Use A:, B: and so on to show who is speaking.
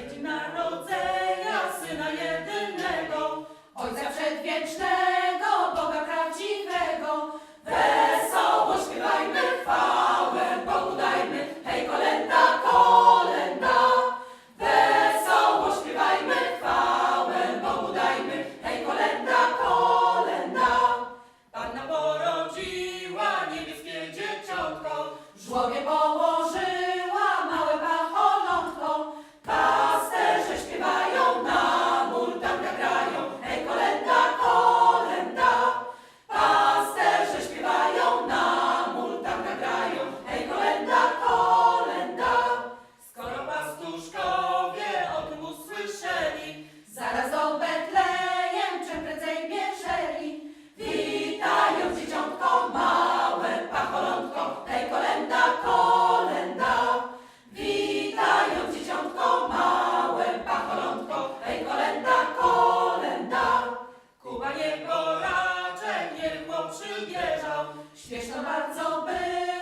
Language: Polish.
A: Edna, przybieżał, śmieszno bardzo był.